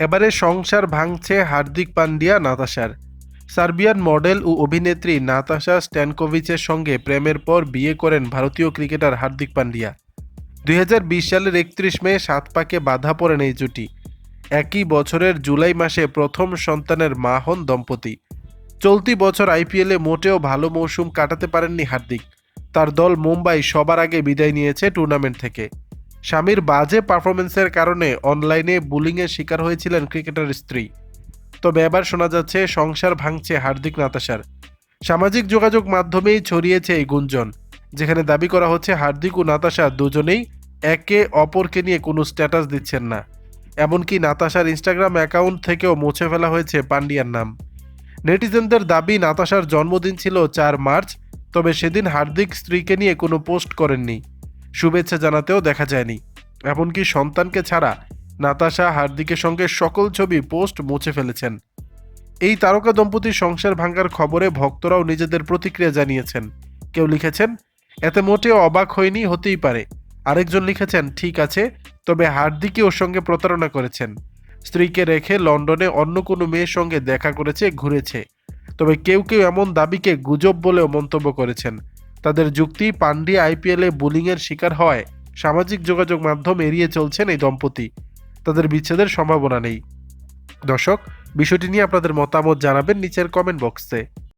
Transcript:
এবারে সংসার ভাঙছে হার্দিক পান্ডিয়া নাতাশার। সার্বিয়ান মডেল ও অভিনেত্রী নাতাশা স্ট্যানকোভিচের সঙ্গে প্রেমের পর বিয়ে করেন ভারতীয় ক্রিকেটার হার্দিক পান্ডিয়া দুই হাজার বিশ সালের একত্রিশ মে সাত পাকে বাধা পড়েন এই জুটি। একই বছরের জুলাই মাসে প্রথম সন্তানের মা হন দম্পতি। চলতি বছর আইপিএলে মোটেও ভালো মৌসুম কাটাতে পারেননি হার্দিক। তার দল মুম্বাই সবার আগে বিদায় নিয়েছে টুর্নামেন্ট থেকে। স্বামীর বাজে পারফরমেন্সের কারণে অনলাইনে বুলিংয়ের শিকার হয়েছিলেন ক্রিকেটার স্ত্রী। তবে এবার শোনা যাচ্ছে, সংসার ভাঙছে হার্দিক নাতাশার। সামাজিক যোগাযোগ মাধ্যমেই ছড়িয়েছে এই গুঞ্জন, যেখানে দাবি করা হচ্ছে, হার্দিক ও নাতাশা দুজনেই একে অপরকে নিয়ে কোনো স্ট্যাটাস দিচ্ছেন না। এমনকি নাতাশার ইনস্টাগ্রাম অ্যাকাউন্ট থেকেও মুছে ফেলা হয়েছে পান্ডিয়ার নাম। নেটিজেনদের দাবি, নাতাশার জন্মদিন ছিল চার মার্চ, তবে সেদিন হার্দিক স্ত্রীকে নিয়ে কোনো পোস্ট করেননি। শুভেচ্ছা জানাতেও দেখা যায়নি। এমনকি সন্তানকে ছাড়া নাতাশা হার্দিকের সঙ্গে সকল ছবি পোস্ট মুছে ফেলেছেন। এই তারকা দম্পতির সংসার ভাঙার খবরে ভক্তরাও নিজেদের প্রতিক্রিয়া জানিয়েছেন। কেউ লিখেছেন, এতে মোটেও অবাক হয়নি হতেই পারে। আরেকজন লিখেছেন, ঠিক আছে, তবে হার্দিকই ওর সঙ্গে প্রতারণা করেছেন। স্ত্রীকে রেখে লন্ডনে অন্য কোনো মেয়ের সঙ্গে দেখা করেছে, ঘুরেছে। তবে কেউ কেউ এমন দাবিকে গুজব বলেও মন্তব্য করেছেন। তাদের যুক্তি পান্ডি আইপিএলে বুলিংয়ের শিকার হওয়ায় সামাজিক যোগাযোগ মাধ্যম এড়িয়ে চলছেন এই দম্পতি। তাদের বিচ্ছেদের সম্ভাবনা নেই। দর্শক, বিষয়টি নিয়ে আপনাদের মতামত জানাবেন নিচের কমেন্ট বক্সে